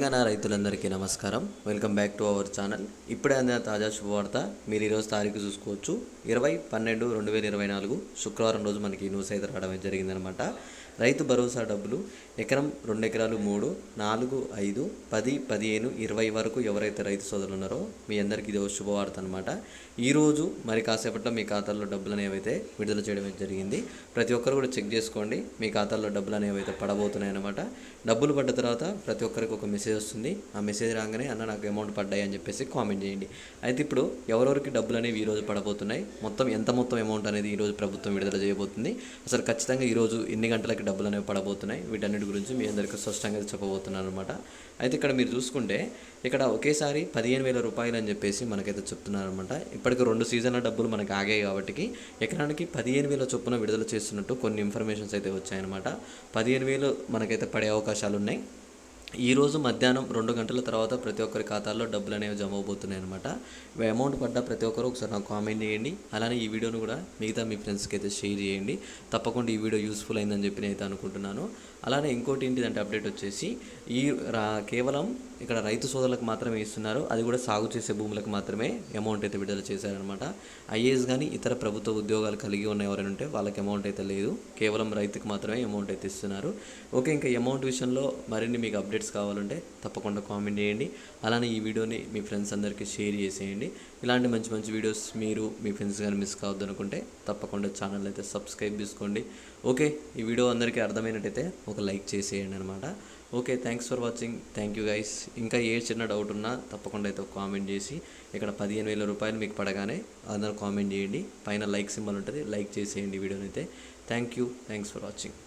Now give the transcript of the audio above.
తెలంగాణ రైతులందరికీ నమస్కారం. Welcome back to our channel. ఇప్పుడే అందిన తాజా శుభవార్త మీరు ఈరోజు తారీఖు చూసుకోవచ్చు. ఇరవై పన్నెండు రెండు వేల ఇరవై నాలుగు శుక్రవారం రోజు మనకి న్యూస్ అయితే రావడం జరిగిందనమాట రైతు భరోసా డబ్బులు ఎకరం రెండు ఎకరాలు మూడు నాలుగు ఐదు పది పదిహేను ఇరవై వరకు ఎవరైతే రైతు సోదరులు ఉన్నారో మీ అందరికీ ఇది ఒక శుభవార్త అనమాట ఈరోజు మరి కాసేపట్లో మీ ఖాతాల్లో డబ్బులు అనేవి అయితే విడుదల చేయడం జరిగింది. ప్రతి ఒక్కరు కూడా చెక్ చేసుకోండి. మీ ఖాతాల్లో డబ్బులు అనేవి అయితే పడబోతున్నాయి అనమాట డబ్బులు పడ్డ తర్వాత ప్రతి ఒక్కరికి ఒక మెసేజ్ వస్తుంది. ఆ మెసేజ్ రాగానే అన్న నాకు అమౌంట్ పడ్డాయి అని చెప్పేసి కామెంట్ చేయండి. అయితే ఇప్పుడు ఎవరెవరికి డబ్బులు అనేవి ఈరోజు పడబోతున్నాయి? మొత్తం ఎంత మొత్తం అమౌంట్ అనేది ఈరోజు ప్రభుత్వం విడుదల చేయబోతుంది? అసలు ఖచ్చితంగా ఈరోజు ఎన్ని గంటలకి డబ్బులు అనేవి పడబోతున్నాయి? వీటన్నిటి గురించి మీ అందరికీ స్పష్టంగా చెప్పబోతున్నాను అనమాట అయితే ఇక్కడ మీరు చూసుకుంటే ఇక్కడ ఒకేసారి పదిహేను వేల రూపాయలు అని చెప్పేసి మనకైతే చెప్తున్నారనమాట ఇప్పటికి రెండు సీజన్ల డబ్బులు మనకి ఆగాయి కాబట్టి ఎకరానికి పదిహేను వేల చొప్పున విడుదల చేస్తున్నట్టు కొన్ని ఇన్ఫర్మేషన్స్ అయితే వచ్చాయన్నమాట. పదిహేను వేలు మనకైతే పడే అవకాశాలు ఉన్నాయి ఈరోజు మధ్యాహ్నం రెండు గంటల తర్వాత ప్రతి ఒక్కరి ఖాతాల్లో డబ్బులు అనేవి జమ అవబోతున్నాయి అనమాట అమౌంట్ పడ్డ ప్రతి ఒక్కరు ఒకసారి నాకు కామెంట్ చేయండి. అలానే ఈ వీడియోను కూడా మిగతా మీ ఫ్రెండ్స్కి అయితే షేర్ చేయండి. తప్పకుండా ఈ వీడియో యూస్ఫుల్ అయిందని చెప్పి నేను అయితే అనుకుంటున్నాను. అలానే ఇంకోటి ఏంటిదంటే అప్డేట్ వచ్చేసి ఈ రా కేవలం ఇక్కడ రైతు సోదరులకు మాత్రమే ఇస్తున్నారు. అది కూడా సాగు చేసే భూములకు మాత్రమే అమౌంట్ అయితే విడుదల చేశారనమాట ఐఏఎస్ కానీ ఇతర ప్రభుత్వ ఉద్యోగాలు కలిగి ఉన్న ఎవరైనా ఉంటే వాళ్ళకి అమౌంట్ అయితే లేదు. కేవలం రైతుకు మాత్రమే అమౌంట్ అయితే ఇస్తున్నారు. ఓకే ఇంకా అమౌంట్ విషయంలో మరిన్ని మీకు అప్డేట్ అప్డేట్స్ కావాలంటే తప్పకుండా కామెంట్ చేయండి. అలానే ఈ వీడియోని మీ ఫ్రెండ్స్ అందరికీ షేర్ చేసేయండి. ఇలాంటి మంచి మంచి వీడియోస్ మీరు మీ ఫ్రెండ్స్ కానీ మిస్ కావద్దు అనుకుంటే తప్పకుండా ఛానల్ అయితే సబ్స్క్రైబ్ చేసుకోండి. ఓకే ఈ వీడియో అందరికీ అర్థమైనట్టయితే ఒక లైక్ చేసేయండి అనమాట okay thanks for watching thank you guys ఇంకా ఏ చిన్న డౌట్ ఉన్నా తప్పకుండా అయితే ఒక కామెంట్ చేసి ఇక్కడ పదిహేను వేల రూపాయలు మీకు పడగానే అందరూ కామెంట్ చేయండి. పైన లైక్ సింబల్ ఉంటుంది లైక్ చేసేయండి వీడియోని అయితే. Thank you thanks for watching